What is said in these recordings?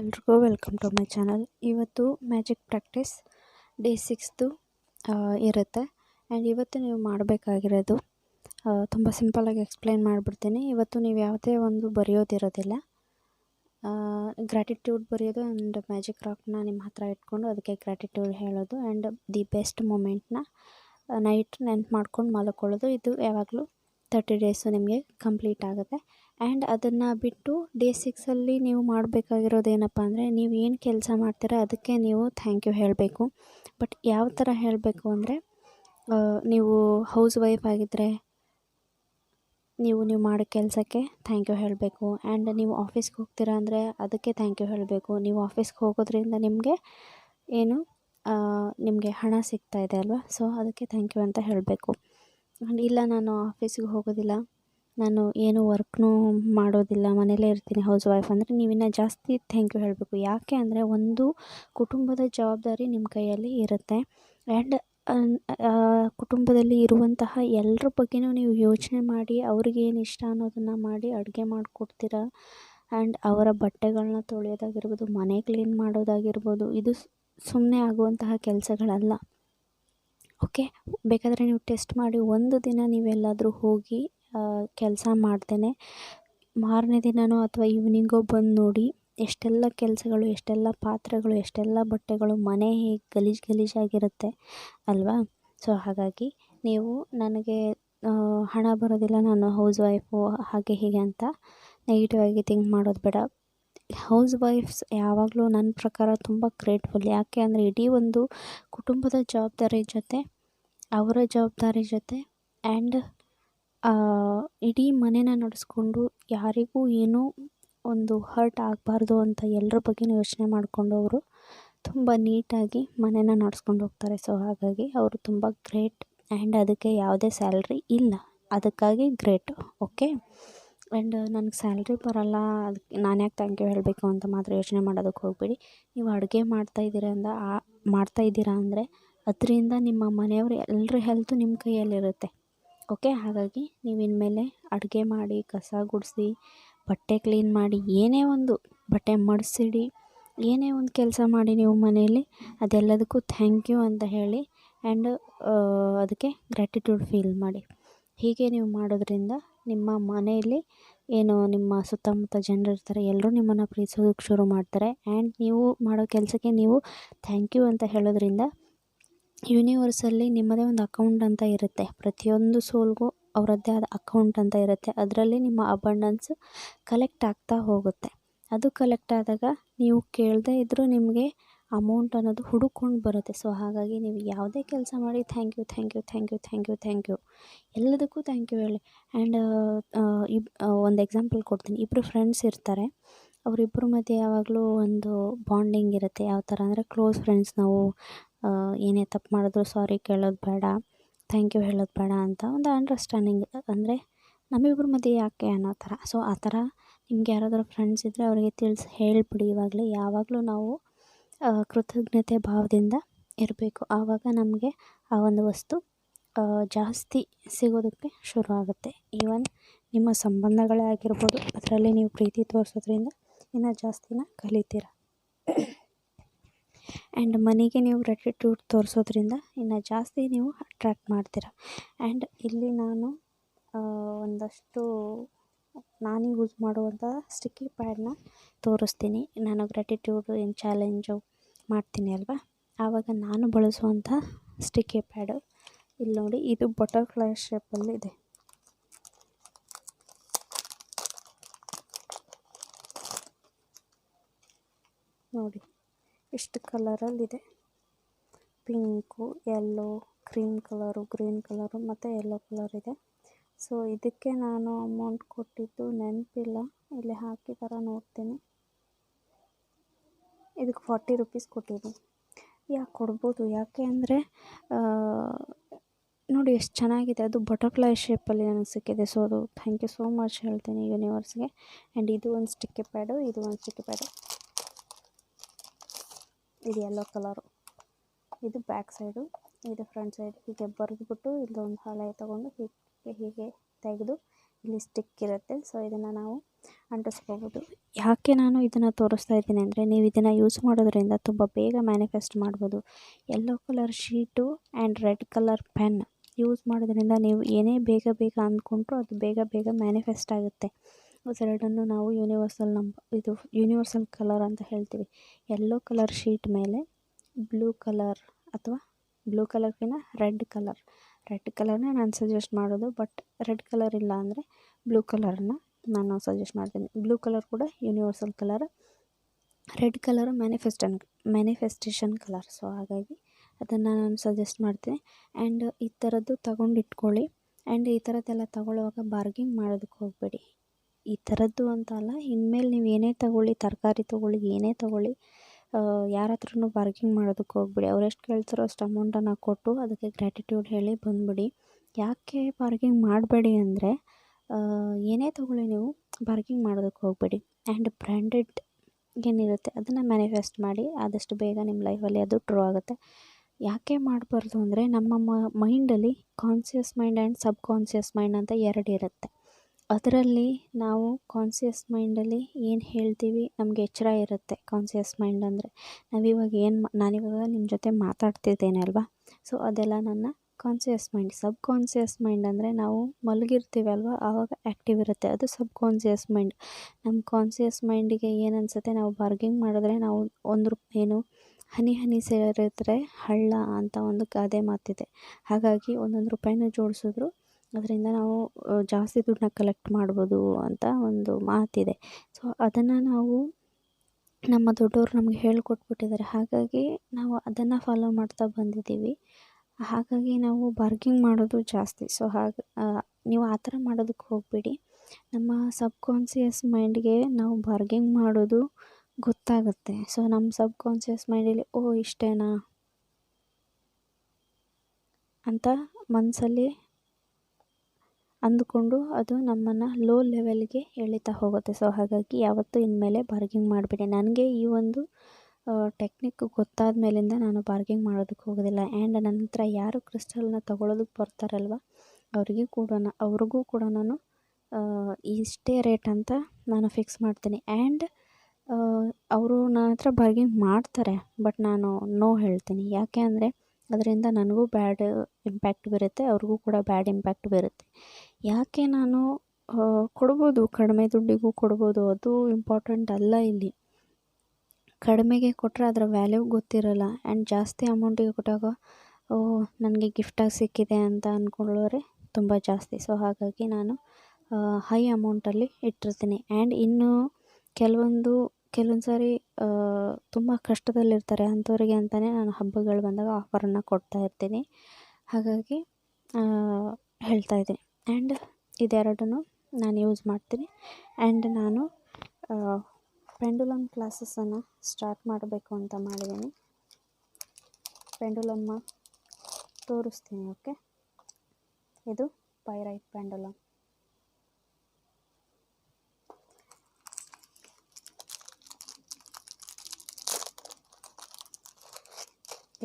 ಎಲ್ರಿಗೂ welcome to my channel. ಇವತ್ತು magic practice day ಸಿಕ್ಸ್ದು ಇರುತ್ತೆ. ಆ್ಯಂಡ್ ಇವತ್ತು ನೀವು ಮಾಡಬೇಕಾಗಿರೋದು ತುಂಬ ಸಿಂಪಲಾಗಿ ಎಕ್ಸ್ಪ್ಲೈನ್ ಮಾಡಿಬಿಡ್ತೀನಿ. ಇವತ್ತು ನೀವು ಯಾವುದೇ ಒಂದು ಬರೆಯೋದಿರೋದಿಲ್ಲ. ಗ್ರ್ಯಾಟಿಟ್ಯೂಡ್ ಬರೆಯೋದು ಆ್ಯಂಡ್ ಮ್ಯಾಜಿಕ್ ರಾಕ್ನ ನಿಮ್ಮ ಹತ್ರ ಇಟ್ಕೊಂಡು ಅದಕ್ಕೆ ಗ್ರ್ಯಾಟಿಟ್ಯೂಡ್ ಹೇಳೋದು ಆ್ಯಂಡ್ ದಿ ಬೆಸ್ಟ್ ಮೂಮೆಂಟ್ನ ನೈಟ್ ನೆನ್ಪು ಮಾಡ್ಕೊಂಡು ಮಲ್ಕೊಳ್ಳೋದು. ಇದು ಯಾವಾಗಲೂ ತರ್ಟಿ ಡೇಸು ನಿಮಗೆ ಕಂಪ್ಲೀಟ್ ಆಗುತ್ತೆ. ಆ್ಯಂಡ್ ಅದನ್ನು ಬಿಟ್ಟು ಡೇ ಸಿಕ್ಸಲ್ಲಿ ನೀವು ಮಾಡಬೇಕಾಗಿರೋದು ಏನಪ್ಪ ಅಂದರೆ ನೀವು ಏನು ಕೆಲಸ ಮಾಡ್ತೀರ ಅದಕ್ಕೆ ನೀವು ಥ್ಯಾಂಕ್ ಯು ಹೇಳಬೇಕು. ಬಟ್ ಯಾವ ಥರ ಹೇಳಬೇಕು ಅಂದರೆ ನೀವು ಹೌಸ್ ವೈಫ್ ಆಗಿದ್ದರೆ ನೀವು ನೀವು ಮಾಡೋ ಕೆಲಸಕ್ಕೆ ಥ್ಯಾಂಕ್ ಯು ಹೇಳಬೇಕು. ಆ್ಯಂಡ್ ನೀವು ಆಫೀಸ್ಗೆ ಹೋಗ್ತೀರಾ ಅಂದರೆ ಅದಕ್ಕೆ ಥ್ಯಾಂಕ್ ಯು ಹೇಳಬೇಕು. ನೀವು ಆಫೀಸ್ಗೆ ಹೋಗೋದ್ರಿಂದ ನಿಮಗೆ ಏನು ನಿಮಗೆ ಹಣ ಸಿಗ್ತಾ ಇದೆ ಅಲ್ವಾ? ಸೊ ಅದಕ್ಕೆ ಥ್ಯಾಂಕ್ ಯು ಅಂತ ಹೇಳಬೇಕು. ಆ್ಯಂಡ್ ಇಲ್ಲ, ನಾನು ಆಫೀಸ್ಗೆ ಹೋಗೋದಿಲ್ಲ. ನಾನು ಏನು ವರ್ಕ್ನೂ ಮಾಡೋದಿಲ್ಲ, ಮನೇಲೇ ಇರ್ತೀನಿ ಹೌಸ್ ವೈಫ್ ಅಂದರೆ ನೀವಿನ್ನ ಜಾಸ್ತಿ ಥ್ಯಾಂಕ್ ಯು ಹೇಳಬೇಕು. ಯಾಕೆ ಅಂದರೆ ಒಂದು ಕುಟುಂಬದ ಜವಾಬ್ದಾರಿ ನಿಮ್ಮ ಕೈಯಲ್ಲಿ ಇರುತ್ತೆ. ಆ್ಯಂಡ್ ಕುಟುಂಬದಲ್ಲಿ ಇರುವಂತಹ ಎಲ್ಲರ ಬಗ್ಗೆಯೂ ನೀವು ಯೋಚನೆ ಮಾಡಿ, ಅವ್ರಿಗೆ ಏನು ಇಷ್ಟ ಅನ್ನೋದನ್ನು ಮಾಡಿ ಅಡುಗೆ ಮಾಡಿಕೊಡ್ತೀರ? ಆ್ಯಂಡ್ ಅವರ ಬಟ್ಟೆಗಳನ್ನ ತೊಳೆಯೋದಾಗಿರ್ಬೋದು, ಮನೆ ಕ್ಲೀನ್ ಮಾಡೋದಾಗಿರ್ಬೋದು, ಇದು ಸುಮ್ಮನೆ ಆಗುವಂತಹ ಕೆಲಸಗಳಲ್ಲ. ಓಕೆ ಬೇಕಾದರೆ ನೀವು ಟೆಸ್ಟ್ ಮಾಡಿ, ಒಂದು ದಿನ ನೀವೆಲ್ಲಾದರೂ ಹೋಗಿ ಕೆಲಸ ಮಾಡ್ತೇನೆ. ಮಾರನೇ ದಿನವೋ ಅಥವಾ ಈವ್ನಿಂಗೋ ಬಂದು ನೋಡಿ ಎಷ್ಟೆಲ್ಲ ಕೆಲಸಗಳು, ಎಷ್ಟೆಲ್ಲ ಪಾತ್ರೆಗಳು, ಎಷ್ಟೆಲ್ಲ ಬಟ್ಟೆಗಳು ಮನೆ ಹೇಗೆ ಗಲೀಜು ಗಲೀಜಾಗಿರುತ್ತೆ ಅಲ್ವಾ? ಸೊ ಹಾಗಾಗಿ ನೀವು ನನಗೆ ಹಣ ಬರೋದಿಲ್ಲ, ನಾನು ಹೌಸ್ ವೈಫು ಹಾಗೆ ಹೀಗೆ ಅಂತ ನೆಗೆಟಿವ್ ಆಗಿ ಥಿಂಕ್ ಮಾಡೋದು ಬೇಡ. ಹೌಸ್ ವೈಫ್ಸ್ ಯಾವಾಗಲೂ ನನ್ನ ಪ್ರಕಾರ ತುಂಬ ಗ್ರೇಟ್ಫುಲ್ ಯಾಕೆ ಅಂದರೆ ಇಡೀ ಒಂದು ಕುಟುಂಬದ ಜವಾಬ್ದಾರಿ ಜೊತೆ, ಅವರ ಜವಾಬ್ದಾರಿ ಜೊತೆ ಆ್ಯಂಡ್ ಇಡೀ ಮನೇನ ನಡೆಸ್ಕೊಂಡು ಯಾರಿಗೂ ಏನೂ ಒಂದು ಹರ್ಟ್ ಆಗಬಾರ್ದು ಅಂತ ಎಲ್ಲರ ಬಗ್ಗೆಯೂ ಯೋಚನೆ ಮಾಡಿಕೊಂಡು ಅವರು ತುಂಬ ನೀಟಾಗಿ ಮನೇನ ನಡೆಸ್ಕೊಂಡು ಹೋಗ್ತಾರೆ. ಸೊ ಹಾಗಾಗಿ ಅವರು ತುಂಬ ಗ್ರೇಟ್ ಆ್ಯಂಡ್ ಅದಕ್ಕೆ ಯಾವುದೇ ಸ್ಯಾಲ್ರಿ ಇಲ್ಲ. ಅದಕ್ಕಾಗಿ ಗ್ರೇಟ್ ಓಕೆ ಆ್ಯಂಡ್ ನನಗೆ ಸ್ಯಾಲ್ರಿ ಬರೋಲ್ಲ ಅದಕ್ಕೆ ನಾನು ಯಾಕೆ ಥ್ಯಾಂಕ್ ಯು ಹೇಳಬೇಕು ಅಂತ ಮಾತ್ರ ಯೋಚನೆ ಮಾಡೋದಕ್ಕೆ ಹೋಗಬೇಡಿ. ನೀವು ಅಡುಗೆ ಮಾಡ್ತಾಯಿದ್ದೀರ ಅಂದ ಮಾಡ್ತಾಯಿದ್ದೀರಾ ಅಂದರೆ ಅದರಿಂದ ನಿಮ್ಮ ಮನೆಯವ್ರ ಎಲ್ಲರ ಹೆಲ್ತು ನಿಮ್ಮ ಕೈಯಲ್ಲಿರುತ್ತೆ. ಓಕೆ, ಹಾಗಾಗಿ ನೀವು ಇನ್ಮೇಲೆ ಅಡುಗೆ ಮಾಡಿ, ಕಸ ಗುಡಿಸಿ, ಬಟ್ಟೆ ಕ್ಲೀನ್ ಮಾಡಿ, ಏನೇ ಒಂದು ಬಟ್ಟೆ ಮಡಿಸಿಡಿ, ಏನೇ ಒಂದು ಕೆಲಸ ಮಾಡಿ ನೀವು ಮನೆಯಲ್ಲಿ ಅದೆಲ್ಲದಕ್ಕೂ ಥ್ಯಾಂಕ್ ಯು ಅಂತ ಹೇಳಿ ಆ್ಯಂಡ್ ಅದಕ್ಕೆ ಗ್ರ್ಯಾಟಿಟ್ಯೂಡ್ ಫೀಲ್ ಮಾಡಿ. ಹೀಗೆ ನೀವು ಮಾಡೋದ್ರಿಂದ ನಿಮ್ಮ ಮನೆಯಲ್ಲಿ ಏನು ನಿಮ್ಮ ಸುತ್ತಮುತ್ತ ಜನರು ಇರ್ತಾರೆ ಎಲ್ಲರೂ ನಿಮ್ಮನ್ನು ಪ್ರೀತಿಸೋದಕ್ಕೆ ಶುರು ಮಾಡ್ತಾರೆ. ಆ್ಯಂಡ್ ನೀವು ಮಾಡೋ ಕೆಲಸಕ್ಕೆ ನೀವು ಥ್ಯಾಂಕ್ ಯು ಅಂತ ಹೇಳೋದ್ರಿಂದ ಯೂನಿವರ್ಸಲ್ಲಿ ನಿಮ್ಮದೇ ಒಂದು ಅಕೌಂಟ್ ಅಂತ ಇರುತ್ತೆ. ಪ್ರತಿಯೊಂದು ಸೋಲ್ಗೂ ಅವರದ್ದೇ ಆದ ಅಕೌಂಟ್ ಅಂತ ಇರುತ್ತೆ. ಅದರಲ್ಲಿ ನಿಮ್ಮ ಅಬಂಡನ್ಸ್ ಕಲೆಕ್ಟ್ ಆಗ್ತಾ ಹೋಗುತ್ತೆ. ಅದು ಕಲೆಕ್ಟ್ ಆದಾಗ ನೀವು ಕೇಳದೇ ಇದ್ದರೂ ನಿಮಗೆ ಅಮೌಂಟ್ ಅನ್ನೋದು ಹುಡುಕೊಂಡು ಬರುತ್ತೆ. ಸೊ, ಹಾಗಾಗಿ ನೀವು ಯಾವುದೇ ಕೆಲಸ ಮಾಡಿ thank you thank you thank you thank you thank you. ಎಲ್ಲದಕ್ಕೂ ಥ್ಯಾಂಕ್ ಯು ಹೇಳಿ. ಆ್ಯಂಡ್ ಇಬ್ ಒಂದು ಎಕ್ಸಾಂಪಲ್ ಕೊಡ್ತೀನಿ. ಇಬ್ಬರು ಫ್ರೆಂಡ್ಸ್ ಇರ್ತಾರೆ. ಅವರಿಬ್ಬರ ಮಧ್ಯೆ ಯಾವಾಗಲೂ ಒಂದು ಬಾಂಡಿಂಗ್ ಇರುತ್ತೆ. ಯಾವ ಥರ ಅಂದರೆ ಕ್ಲೋಸ್ ಫ್ರೆಂಡ್ಸ್ ನಾವು ಏನೇ ತಪ್ಪು ಮಾಡಿದ್ರು ಸಾರಿ ಕೇಳೋದು ಬೇಡ ಥ್ಯಾಂಕ್ ಯು ಹೇಳೋದು ಬೇಡ ಅಂತ ಒಂದು ಅಂಡರ್ಸ್ಟ್ಯಾಂಡಿಂಗ್ ಅಂದರೆ ನಮ್ಮಿಬ್ಬರ ಮಧ್ಯೆ ಯಾಕೆ ಅನ್ನೋ ಥರ. ಸೊ ಆ ಥರ ನಿಮ್ಗೆ ಯಾರಾದರೂ ಫ್ರೆಂಡ್ಸ್ ಇದ್ದರೆ ಅವರಿಗೆ ತಿಳಿಸಿ, ಹೇಳಿಬಿಡಿ ಇವಾಗಲೇ. ಯಾವಾಗಲೂ ನಾವು ಕೃತಜ್ಞತೆ ಭಾವದಿಂದ ಇರಬೇಕು. ಆವಾಗ ನಮಗೆ ಆ ಒಂದು ವಸ್ತು ಜಾಸ್ತಿ ಸಿಗೋದಕ್ಕೆ ಶುರು ಆಗುತ್ತೆ ಈವನ್ ನಿಮ್ಮ ಸಂಬಂಧಗಳೇ ಆಗಿರ್ಬೋದು, ಅದರಲ್ಲಿ ನೀವು ಪ್ರೀತಿ ತೋರಿಸೋದ್ರಿಂದ ಇನ್ನೂ ಜಾಸ್ತಿನ ಕಲಿತೀರ. ಆ್ಯಂಡ್ ಮನೆಗೆ ನೀವು ಗ್ರ್ಯಾಟಿಟ್ಯೂಡ್ ತೋರಿಸೋದ್ರಿಂದ ಇನ್ನು ಜಾಸ್ತಿ ನೀವು ಅಟ್ರ್ಯಾಕ್ಟ್ ಮಾಡ್ತೀರ. ಆ್ಯಂಡ್ ಇಲ್ಲಿ ನಾನು ಒಂದಷ್ಟು ನಾನು ಯೂಸ್ ಮಾಡುವಂಥ ಸ್ಟಿಕ್ಕಿ ಪ್ಯಾಡನ್ನ ತೋರಿಸ್ತೀನಿ. ನಾನು ಗ್ರ್ಯಾಟಿಟ್ಯೂಡು ಏನು ಚಾಲೆಂಜು ಮಾಡ್ತೀನಿ ಅಲ್ವಾ? ಆವಾಗ ನಾನು ಬಳಸುವಂಥ ಸ್ಟಿಕ್ಕಿ ಪ್ಯಾಡು ಇಲ್ಲಿ ನೋಡಿ, ಇದು ಬಟರ್ಫ್ಲೈ ಶೇಪಲ್ಲಿದೆ ನೋಡಿ. ಇಷ್ಟು ಕಲರಲ್ಲಿದೆ. Pink, yellow, cream colour, green colour ಮತ್ತು ಯೆಲ್ಲೋ ಕಲರ್ ಇದೆ. ಸೊ ಇದಕ್ಕೆ ನಾನು ಅಮೌಂಟ್ ಕೊಟ್ಟಿದ್ದು ನೆನಪಿಲ್ಲ. ಇಲ್ಲಿ ಹಾಕಿದಾರ ನೋಡ್ತೀನಿ. ಇದಕ್ಕೆ ಫಾರ್ಟಿ ರುಪೀಸ್ ಕೊಟ್ಟಿದ್ದೀನಿ ಯಾಕೆ ಕೊಡ್ಬೋದು? ಯಾಕೆ ಅಂದರೆ ನೋಡಿ ಎಷ್ಟು ಚೆನ್ನಾಗಿದೆ. ಅದು ಬಟರ್ಫ್ಲೈ ಶೇಪಲ್ಲಿ ನನಗೆ ಸಿಕ್ಕಿದೆ. ಸೊ ಅದು ಥ್ಯಾಂಕ್ ಯು ಸೋ ಮಚ್ ಹೇಳ್ತೀನಿ ಯೂನಿವರ್ಸ್ಗೆ ಆ್ಯಂಡ್ ಇದು ಒಂದು ಸ್ಟಿಕ್ಕಿ ಪ್ಯಾಡು ಇದು ಒಂದು ಸ್ಟಿಕ್ಕಿ ಪ್ಯಾಡು ಇದು ಯೆಲ್ಲೋ ಕಲರು ಇದು ಬ್ಯಾಕ್ ಸೈಡು ಇದು ಫ್ರಂಟ್ ಸೈಡ್ ಹೀಗೆ ಬರೆದ್ಬಿಟ್ಟು ಇಲ್ಲೊಂದು ಹಾಳೆ ತೊಗೊಂಡು ಹೀಗೆ ಹೀಗೆ ತೆಗೆದು ಇಲ್ಲಿ ಸ್ಟಿಕ್ ಇರುತ್ತೆ. ಸೊ ಇದನ್ನು ನಾವು ಅಂಟಿಸ್ಕೋಬೋದು. ಯಾಕೆ ನಾನು ಇದನ್ನು ತೋರಿಸ್ತಾ ಇದ್ದೀನಿ ಅಂದರೆ ನೀವು ಇದನ್ನು ಯೂಸ್ ಮಾಡೋದ್ರಿಂದ ತುಂಬ ಬೇಗ ಮ್ಯಾನಿಫೆಸ್ಟ್ ಮಾಡ್ಬೋದು. Yellow colour sheet and red colour pen use ಮಾಡೋದ್ರಿಂದ ನೀವು ಏನೇ ಬೇಗ ಬೇಗ ಅಂದ್ಕೊಂಡ್ರೂ ಅದು ಬೇಗ ಬೇಗ ಮ್ಯಾನಿಫೆಸ್ಟ್ ಆಗುತ್ತೆ. ಅದೆರಡನ್ನು ನಾವು ಯೂನಿವರ್ಸಲ್ ನಂಬ ಇದು ಯೂನಿವರ್ಸಲ್ ಕಲರ್ ಅಂತ ಹೇಳ್ತೀವಿ. ಯೆಲ್ಲೋ ಕಲರ್ ಶೀಟ್ ಮೇಲೆ ಬ್ಲೂ ಕಲರ್ ಅಥವಾ ಬ್ಲೂ ಕಲರ್ಗಿನ ರೆಡ್ ಕಲರ್ ರೆಡ್ ಕಲರ್ನೇ ನಾನು ಸಜೆಸ್ಟ್ ಮಾಡೋದು ಬಟ್ ರೆಡ್ ಕಲರ್ ಇಲ್ಲ ಅಂದರೆ ಬ್ಲೂ ಕಲರನ್ನ ನಾನು ಸಜೆಸ್ಟ್ ಮಾಡ್ತೀನಿ. ಬ್ಲೂ ಕಲರ್ ಕೂಡ ಯೂನಿವರ್ಸಲ್ ಕಲರ್ ರೆಡ್ ಕಲರ್ ಮ್ಯಾನಿಫೆಸ್ಟನ್ ಮ್ಯಾನಿಫೆಸ್ಟೇಷನ್ ಕಲರ್ ಸೊ ಹಾಗಾಗಿ ಅದನ್ನು ನಾನು ಸಜೆಸ್ಟ್ ಮಾಡ್ತೀನಿ. ಆ್ಯಂಡ್ ಈ ಥರದ್ದು ತಗೊಂಡು ಇಟ್ಕೊಳ್ಳಿ ಆ್ಯಂಡ್ ಈ ಥರದ್ದೆಲ್ಲ ತಗೊಳ್ಳುವಾಗ ಬಾರ್ಗಿಂಗ್ ಮಾಡೋದಕ್ಕೆ ಹೋಗಬೇಡಿ. ಈ ಥರದ್ದು ಅಂತ ಅಲ್ಲ, ಇನ್ಮೇಲೆ ನೀವು ಏನೇ ತಗೊಳ್ಳಿ, ತರಕಾರಿ ತಗೊಳ್ಳಿ, ಏನೇ ತಗೊಳ್ಳಿ ಯಾರ ಹತ್ರನು ಬಾರ್ಗಿಂಗ್ ಮಾಡೋದಕ್ಕೆ ಹೋಗ್ಬೇಡಿ. ಅವ್ರು ಎಷ್ಟು ಕೇಳ್ತಾರೋ ಅಷ್ಟು ಅಮೌಂಟನ್ನು ಕೊಟ್ಟು ಅದಕ್ಕೆ ಗ್ರ್ಯಾಟಿಟ್ಯೂಡ್ ಹೇಳಿ ಬಂದುಬಿಡಿ. ಯಾಕೆ ಬಾರ್ಗಿಂಗ್ ಮಾಡಬೇಡಿ ಅಂದರೆ ಏನೇ ತಗೊಳ್ಳಿ ನೀವು ಬಾರ್ಗಿಂಗ್ ಮಾಡೋದಕ್ಕೆ ಹೋಗಬೇಡಿ. ಆ್ಯಂಡ್ ಬ್ರ್ಯಾಂಡೆಡ್ ಏನಿರುತ್ತೆ ಅದನ್ನು ಮ್ಯಾನಿಫೆಸ್ಟ್ ಮಾಡಿ ಆದಷ್ಟು ಬೇಗ ನಿಮ್ಮ ಲೈಫಲ್ಲಿ ಅದು ಟ್ರೂ ಆಗುತ್ತೆ. ಯಾಕೆ ಮಾಡಬಾರ್ದು ಅಂದರೆ ನಮ್ಮ ಮೈಂಡಲ್ಲಿ conscious mind and subconscious mind ಅಂತ ಎರಡು ಇರುತ್ತೆ. ಅದರಲ್ಲಿ ನಾವು ಕಾನ್ಸಿಯಸ್ ಮೈಂಡಲ್ಲಿ ಏನು ಹೇಳ್ತೀವಿ ನಮಗೆ ಎಚ್ಚರ ಇರುತ್ತೆ. ಕಾನ್ಸಿಯಸ್ ಮೈಂಡ್ ಅಂದರೆ ನಾವಿವಾಗ ಏನು ನಾನಿವಾಗ ನಿಮ್ಮ ಜೊತೆ ಮಾತಾಡ್ತಿದ್ದೇನೆ ಅಲ್ವಾ? ಸೊ ಅದೆಲ್ಲ ನನ್ನ conscious mind sub conscious mind ಅಂದರೆ ನಾವು ಮಲಗಿರ್ತೀವಲ್ವ ಆವಾಗ ಆ್ಯಕ್ಟಿವ್ ಇರುತ್ತೆ. ಅದು ಸಬ್ ಕಾನ್ಸಿಯಸ್ ಮೈಂಡ್ ನಮ್ಮ ಕಾನ್ಸಿಯಸ್ ಮೈಂಡಿಗೆ ಏನು ಅನಿಸುತ್ತೆ? ನಾವು ಬಾರ್ಗಿಂಗ್ ಮಾಡಿದ್ರೆ ನಾವು ಒಂದು ರೂಪಾಯಿ ಏನು, ಹನಿ ಹನಿ ಸೇರಿದ್ರೆ ಹಳ್ಳ ಅಂತ ಒಂದು ಗಾದೆ ಮಾತಿದೆ. ಹಾಗಾಗಿ ಒಂದೊಂದು ರೂಪಾಯಿನೂ ಜೋಡಿಸಿದ್ರು ಅದರಿಂದ ನಾವು ಜಾಸ್ತಿ ದುಡ್ಡನ್ನ ಕಲೆಕ್ಟ್ ಮಾಡ್ಬೋದು ಅಂತ ಒಂದು ಮಾತಿದೆ. ಸೊ ಅದನ್ನು ನಾವು ನಮ್ಮ ದೊಡ್ಡವರು ನಮಗೆ ಹೇಳ್ಕೊಟ್ಬಿಟ್ಟಿದ್ದಾರೆ. ಹಾಗಾಗಿ ನಾವು ಅದನ್ನು ಫಾಲೋ ಮಾಡ್ತಾ ಬಂದಿದ್ದೀವಿ. ಹಾಗಾಗಿ ನಾವು ಬಾರ್ಗಿಂಗ್ ಮಾಡೋದು ಜಾಸ್ತಿ. ಸೊ ಹಾಗೆ ನೀವು ಆ ಥರ ಮಾಡೋದಕ್ಕೆ ಹೋಗಬೇಡಿ. ನಮ್ಮ ಸಬ್ ಕಾನ್ಸಿಯಸ್ ಮೈಂಡ್ಗೆ ನಾವು ಬಾರ್ಗಿಂಗ್ ಮಾಡೋದು ಗೊತ್ತಾಗುತ್ತೆ. ಸೊ ನಮ್ಮ ಸಬ್ ಕಾನ್ಸಿಯಸ್ ಮೈಂಡಲ್ಲಿ ಓ, ಇಷ್ಟೇನಾ? ಅಂತ ಮನಸ್ಸಲ್ಲಿ ಅಂದುಕೊಂಡು ಅದು ನಮ್ಮನ್ನು ಲೋ ಲೆವೆಲ್ಗೆ ಎಳಿತಾ ಹೋಗುತ್ತೆ. ಸೊ ಹಾಗಾಗಿ ಯಾವತ್ತೂ ಇನ್ಮೇಲೆ ಬಾರ್ಗಿಂಗ್ ಮಾಡಬೇಡಿ. ನನಗೆ ಈ ಒಂದು ಟೆಕ್ನಿಕ್ ಗೊತ್ತಾದ ಮೇಲಿಂದ ನಾನು ಬಾರ್ಗಿಂಗ್ ಮಾಡೋದಕ್ಕೆ ಹೋಗೋದಿಲ್ಲ. ಆ್ಯಂಡ್ ನನ್ನ ಹತ್ರ ಯಾರು ಕ್ರಿಸ್ಟಲ್ನ ತೊಗೊಳೋದಕ್ಕೆ ಬರ್ತಾರಲ್ವ, ಅವರಿಗೆ ಕೂಡ ಅವ್ರಿಗೂ ಕೂಡ ನಾನು ಇಷ್ಟೇ ರೇಟ್ ಅಂತ ನಾನು ಫಿಕ್ಸ್ ಮಾಡ್ತೀನಿ. ಆ್ಯಂಡ್ ಅವರು ನನ್ನ ಹತ್ರ ಬಾರ್ಗಿಂಗ್ ಮಾಡ್ತಾರೆ ಬಟ್ ನಾನು ನೋ ಹೇಳ್ತೀನಿ. ಯಾಕೆ ಅಂದರೆ, ಅದರಿಂದ ನನಗೂ ಬ್ಯಾಡ್ ಇಂಪ್ಯಾಕ್ಟ್ ಬೀರುತ್ತೆ, ಅವ್ರಿಗೂ ಕೂಡ ಬ್ಯಾಡ್ ಇಂಪ್ಯಾಕ್ಟ್ ಬೀರುತ್ತೆ. ಯಾಕೆ ನಾನು ಕೊಡ್ಬೋದು, ಕಡಿಮೆ ದುಡ್ಡಿಗೂ ಕೊಡ್ಬೋದು, ಅದು ಇಂಪಾರ್ಟೆಂಟ್ ಅಲ್ಲ ಇಲ್ಲಿ. ಕಡಿಮೆಗೆ ಕೊಟ್ಟರೆ ಅದರ ವ್ಯಾಲ್ಯೂ ಗೊತ್ತಿರಲ್ಲ ಆ್ಯಂಡ್ ಜಾಸ್ತಿ ಅಮೌಂಟಿಗೆ ಕೊಟ್ಟಾಗ, ಓ, ನನಗೆ ಗಿಫ್ಟಾಗಿ ಸಿಕ್ಕಿದೆ ಅಂತ ಅಂದ್ಕೊಳ್ಳೋರೆ ತುಂಬ ಜಾಸ್ತಿ. ಸೊ ಹಾಗಾಗಿ ನಾನು ಹೈ ಅಮೌಂಟಲ್ಲಿ ಇಟ್ಟಿರ್ತೀನಿ. ಆ್ಯಂಡ್ ಇನ್ನು ಕೆಲವೊಂದು ಕೆಲವೊಂದು ಸಾರಿ ತುಂಬ ಕಷ್ಟದಲ್ಲಿರ್ತಾರೆ ಅಂಥವ್ರಿಗೆ ಅಂತಲೇ ನಾನು ಹಬ್ಬಗಳು ಬಂದಾಗ ಆಫರನ್ನು ಕೊಡ್ತಾ ಇರ್ತೀನಿ. ಹಾಗಾಗಿ ಹೇಳ್ತಾ ಇದ್ದೀನಿ. ಆ್ಯಂಡ್ ಇದೆರಡನ್ನೂ ನಾನು ಯೂಸ್ ಮಾಡ್ತೀನಿ. ಆ್ಯಂಡ್ ನಾನು ಪೆಂಡುಲಮ್ ಕ್ಲಾಸಸನ್ನು ಸ್ಟಾರ್ಟ್ ಮಾಡಬೇಕು ಅಂತ ಮಾಡಿದ್ದೀನಿ ಪೆಂಡುಲಮ್ಮ ತೋರಿಸ್ತೀನಿ ಓಕೆ ಇದು ಪೈರೈಟ್ ಪೆಂಡುಲಮ್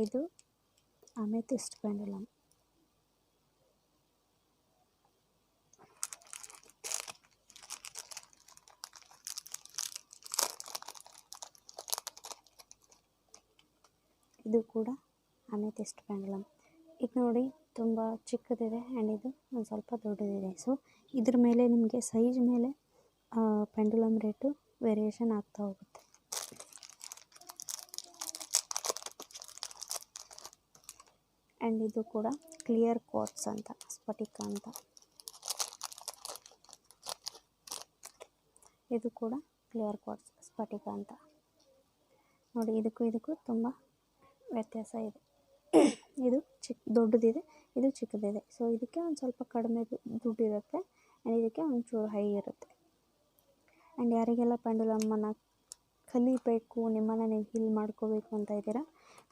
ಇದು ಅಮೆಥಿಸ್ಟ್ ಪೆಂಡುಲಮ್ ಇದು ಕೂಡ ಅಮೆಥಿಸ್ಟ್ ಪೆಂಡುಲಮ್ ಇದು ನೋಡಿ ತುಂಬ ಚಿಕ್ಕದಿದೆ ಆ್ಯಂಡ್ ಇದು ಒಂದು ಸ್ವಲ್ಪ ದೊಡ್ಡದಿದೆ. ಸೊ ಇದ್ರ ಮೇಲೆ ನಿಮಗೆ ಸೈಜ್ ಮೇಲೆ ಪೆಂಡುಲಮ್ ರೇಟು ವೇರಿಯೇಷನ್ ಆಗ್ತಾ ಹೋಗುತ್ತೆ. ಆ್ಯಂಡ್ ಇದು ಕೂಡ ಕ್ಲಿಯರ್ ಕೋರ್ಟ್ಸ್ ಅಂತ ಸ್ಫಟಿಕ ಅಂತ. ಇದು ಕೂಡ ಕ್ಲಿಯರ್ ಕೋಟ್ಸ್ ಸ್ಫಟಿಕ ಅಂತ. ನೋಡಿ, ಇದಕ್ಕೂ ಇದಕ್ಕೂ ತುಂಬ ವ್ಯತ್ಯಾಸ ಇದೆ. ಇದು ಚಿಕ್ಕ ದೊಡ್ಡದಿದೆ, ಇದು ಚಿಕ್ಕದಿದೆ. ಸೊ ಇದಕ್ಕೆ ಒಂದು ಸ್ವಲ್ಪ ಕಡಿಮೆ ದುಡ್ಡಿರುತ್ತೆ ಆ್ಯಂಡ್ ಇದಕ್ಕೆ ಒಂಚೂರು ಹೈ ಇರುತ್ತೆ. ಆ್ಯಂಡ್ ಯಾರಿಗೆಲ್ಲ ಪೆಂಡುಲಮ್ಮನ ಕಲಿಬೇಕು, ನಿಮ್ಮನ್ನು ನೀವು ಹೀಲ್ ಮಾಡ್ಕೋಬೇಕು ಅಂತ ಇದ್ದೀರಾ,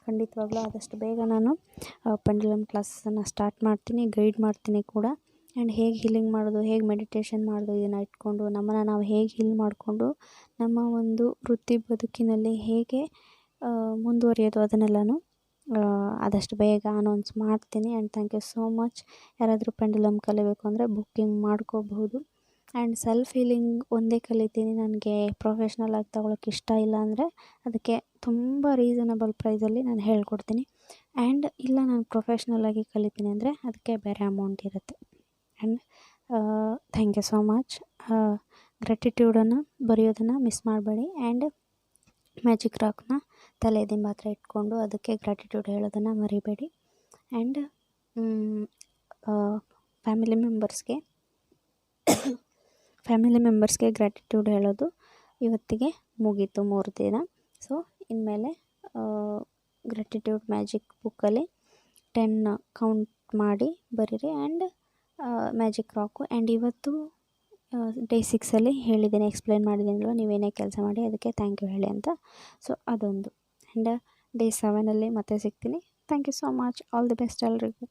ಖಂಡಿತವಾಗ್ಲೂ ಆದಷ್ಟು ಬೇಗ ನಾನು ಪೆಂಡುಲಮ್ ಕ್ಲಾಸನ್ನು ಸ್ಟಾರ್ಟ್ ಮಾಡ್ತೀನಿ ಗೈಡ್ ಮಾಡ್ತೀನಿ ಕೂಡ. ಆ್ಯಂಡ್ ಹೇಗೆ ಹೀಲಿಂಗ್ ಮಾಡೋದು, ಹೇಗೆ ಮೆಡಿಟೇಷನ್ ಮಾಡೋದು ಇದನ್ನು ಇಟ್ಕೊಂಡು, ನಮ್ಮನ್ನು ನಾವು ಹೇಗೆ ಹೀಲ್ ಮಾಡಿಕೊಂಡು, ನಮ್ಮ ಒಂದು ವೃತ್ತಿ ಬದುಕಿನಲ್ಲಿ ಹೇಗೆ ಮುಂದುವರಿಯೋದು ಅದನ್ನೆಲ್ಲನೂ. ಆದಷ್ಟು ಬೇಗ ಅನೌನ್ಸ್ ಮಾಡ್ತೀನಿ and thank you so much ಯಾರಾದರೂ ಪೆಂಡುಲಮ್ ಕಲಿಬೇಕು ಅಂದರೆ ಬುಕ್ಕಿಂಗ್ ಮಾಡ್ಕೋಬಹುದು. ಆ್ಯಂಡ್ ಸೆಲ್ಫ್ ಹೀಲಿಂಗ್ ಒಂದೇ ಕಲಿತೀನಿ. ನನಗೆ ಪ್ರೊಫೆಷ್ನಲ್ ಆಗಿ ತೊಗೊಳಕ್ಕೆ ಇಷ್ಟ ಇಲ್ಲ ಅಂದರೆ ಅದಕ್ಕೆ ತುಂಬ ರೀಸನಬಲ್ ಪ್ರೈಸಲ್ಲಿ ನಾನು ಹೇಳ್ಕೊಡ್ತೀನಿ. ಆ್ಯಂಡ್ ಇಲ್ಲ ನಾನು ಪ್ರೊಫೆಷ್ನಲ್ ಆಗಿ ಕಲಿತೀನಿ ಅಂದರೆ ಅದಕ್ಕೆ ಬೇರೆ ಅಮೌಂಟ್ ಇರುತ್ತೆ. And thank you so much ಗ್ರ್ಯಾಟಿಟ್ಯೂಡನ್ನು ಬರೆಯೋದನ್ನು ಮಿಸ್ ಮಾಡಬೇಡಿ. ಆ್ಯಂಡ್ ಮ್ಯಾಜಿಕ್ ರಾಕ್ನ ತಲೆ ಮಾತ್ರ ಇಟ್ಕೊಂಡು ಅದಕ್ಕೆ ಗ್ರ್ಯಾಟಿಟ್ಯೂಡ್ ಹೇಳೋದನ್ನು ಮರಿಬೇಡಿ. ಆ್ಯಂಡ್ ಫ್ಯಾಮಿಲಿ ಮೆಂಬರ್ಸ್ಗೆ ಫ್ಯಾಮಿಲಿ ಮೆಂಬರ್ಸ್ಗೆ ಗ್ರ್ಯಾಟಿಟ್ಯೂಡ್ ಹೇಳೋದು ಇವತ್ತಿಗೆ ಮುಗೀತು ಮೂರು ದಿನ. ಸೊ ಇನ್ಮೇಲೆ ಗ್ರ್ಯಾಟಿಟ್ಯೂಡ್ ಮ್ಯಾಜಿಕ್ ಬುಕ್ಕಲ್ಲಿ ಟೆನ್ ಕೌಂಟ್ ಮಾಡಿ ಬರೀರಿ. ಆ್ಯಂಡ್ ಮ್ಯಾಜಿಕ್ ರಾಕು ಆ್ಯಂಡ್ ಇವತ್ತು ಡೇ ಸಿಕ್ಸಲ್ಲಿ ಹೇಳಿದ್ದೀನಿ ಎಕ್ಸ್ಪ್ಲೇನ್ ಮಾಡಿದ್ದೀನಲ್ವ, ನೀವೇನೇ ಕೆಲಸ ಮಾಡಿ, ಅದಕ್ಕೆ ಥ್ಯಾಂಕ್ ಯು ಹೇಳಿ ಅಂತ. ಸೊ ಅದೊಂದು. ಆ್ಯಂಡ್ ಡೇ ಸೆವೆನಲ್ಲಿ ಮತ್ತೆ ಸಿಗ್ತೀನಿ. Thank you so much all the best ಎಲ್ರಿಗೂ.